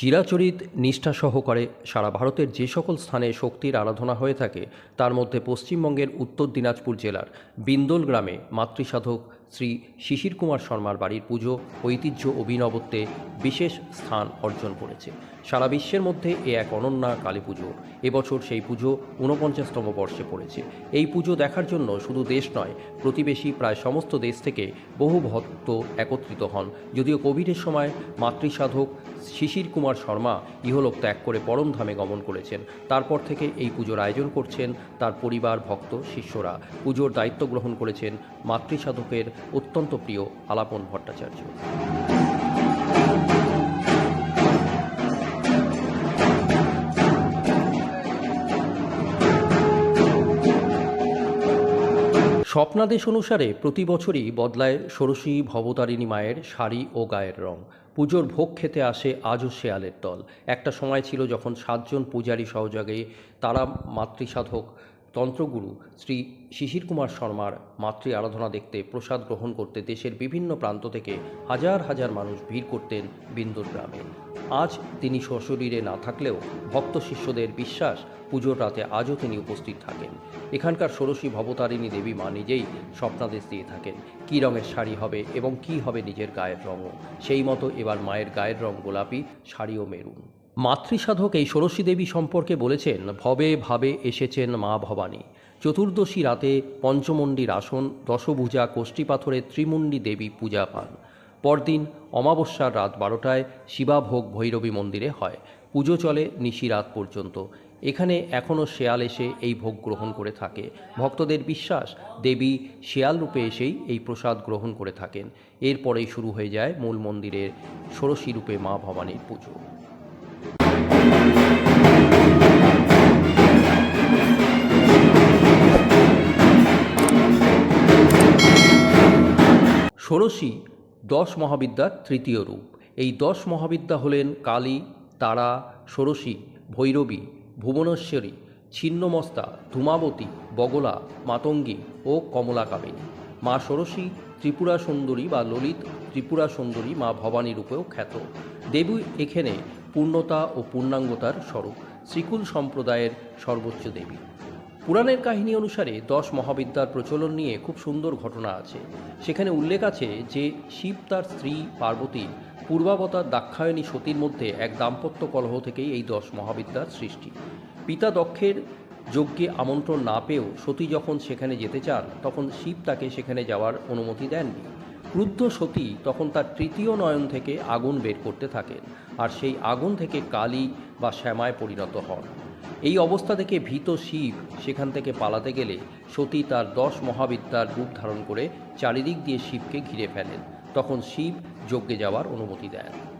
চিরাচরিত নিষ্ঠা সহকারে সারা ভারতের যে সকল স্থানে শক্তির আরাধনা হয়ে থাকে, তার মধ্যে পশ্চিমবঙ্গের উত্তর দিনাজপুর জেলার বিন্দোল গ্রামে মাতৃসাধক শ্রী শিশির কুমার শর্মার বাড়ির পুজো ঐতিহ্য অভিনবত্বে বিশেষ স্থান অর্জন করেছে। সারা বিশ্বের মধ্যে এ এক অনন্যা কালী পুজো। এবছর সেই পুজো ঊনপঞ্চাশতম বর্ষে পড়েছে। এই পুজো দেখার জন্য শুধু দেশ নয়, প্রতিবেশী প্রায় সমস্ত দেশ থেকে বহু ভক্ত একত্রিত হন। যদিও কোভিডের সময় মাতৃসাধক শিশির কুমার শর্মা ইহলোক ত্যাগ করে পরমধামে গমন করেছেন। তারপর থেকে এই পুজোর আয়োজন করছেন তার পরিবার ভক্ত শিষ্যরা। পুজোর দায়িত্ব গ্রহণ করেছেন মাতৃসাধকের অত্যন্ত প্রিয় আলাপন ভট্টাচার্য। স্বপ্নাদেশ অনুসারে প্রতি বছরই বদলায় ষোড়শী ভবতারিণী মায়ের শাড়ি ও গায়ের রং। পুজোর ভোগ খেতে আসে আজও শেয়ালের দল। একটা সময় ছিল যখন সাতজন পূজারী সহযোগে তারা মাতৃসাধক তন্ত্রগুরু শ্রী শিশির কুমার শর্মার মাতৃ আরাধনা দেখতে প্রসাদ গ্রহণ করতে দেশের বিভিন্ন প্রান্ত থেকে হাজার হাজার মানুষ ভিড় করতেন বিন্দুর গ্রামে। আজ তিনি সশরীরে না থাকলেও ভক্ত শিষ্যদের বিশ্বাস পুজোর রাতে আজও তিনি উপস্থিত থাকেন। এখানকার ষোড়শী ভবতারিণী দেবী মা নিজেই স্বপ্নাদেশ দিয়ে থাকেন। কী রঙের শাড়ি হবে এবং কি হবে নিজের গায়ের রঙও? সেই মতো এবার মায়ের গায়ের রং গোলাপি, শাড়ি ও মেরুন। মাতৃসাধক এই ষোড়শী দেবী সম্পর্কে বলেছেন, ভবে ভাবে এসেছেন মা ভবানী। চতুর্দশী রাতে পঞ্চমন্ডির আসন, দশভুজা কোষ্ঠী পাথরের ত্রিমুণ্ডী দেবী পূজা পান। পরদিন অমাবস্যার রাত বারোটায় শিবাভোগ ভৈরবী মন্দিরে হয়। পুজো চলে নিশি রাত পর্যন্ত। এখানে এখনও শেয়াল এসে এই ভোগ গ্রহণ করে থাকে। ভক্তদের বিশ্বাস, দেবী শেয়াল রূপে এসেই এই প্রসাদ গ্রহণ করে থাকেন। এরপরেই শুরু হয়ে যায় মূল মন্দিরের ষোড়শী রূপে মা ভবানীর পুজো। ষোড়শী দশ মহাবিদ্যার তৃতীয় রূপ। এই দশ মহাবিদ্যা হলেন কালী, তারা, ষোড়শী, ভৈরবী, ভুবনেশ্বরী, ছিন্নমস্তা, ধূমাবতী, বগলা, মাতঙ্গী ও কমলা কামিনী মা ষোড়শী ত্রিপুরা সুন্দরী বা ললিত ত্রিপুরা সুন্দরী মা ভবানী রূপেও খ্যাত। দেবী এখানে পূর্ণতা ও পূর্ণাঙ্গতার স্বরূপ। শ্রীকুল সম্প্রদায়ের সর্বোচ্চ দেবী। পুরাণের কাহিনী অনুসারে দশ মহাবিদ্যার প্রচলন নিয়ে খুব সুন্দর ঘটনা আছে। সেখানে উল্লেখ আছে যে শিব তার স্ত্রী পার্বতী পূর্বাবতার দাক্ষায়ণী সতীর মধ্যে এক দাম্পত্য কলহ থেকেই এই দশ মহাবিদ্যার সৃষ্টি। পিতা দক্ষের যজ্ঞে আমন্ত্রণ না পেয়েও সতী যখন সেখানে যেতে চান, তখন শিব তাকে সেখানে যাওয়ার অনুমতি দেননি। ক্রুদ্ধ সতী তখন তার তৃতীয় নয়ন থেকে আগুন বের করতে থাকেন, আর সেই আগুন থেকে কালী বা শ্যামায় পরিণত হন। এই অবস্থা থেকে ভীত শিব সেখান থেকে পালাতে গেলে সতী তার দশ মহাবিদ্যার রূপ ধারণ করে চারিদিক দিয়ে শিবকে ঘিরে ফেলেন। তখন শিব যজ্ঞে যাওয়ার অনুমতি দেন।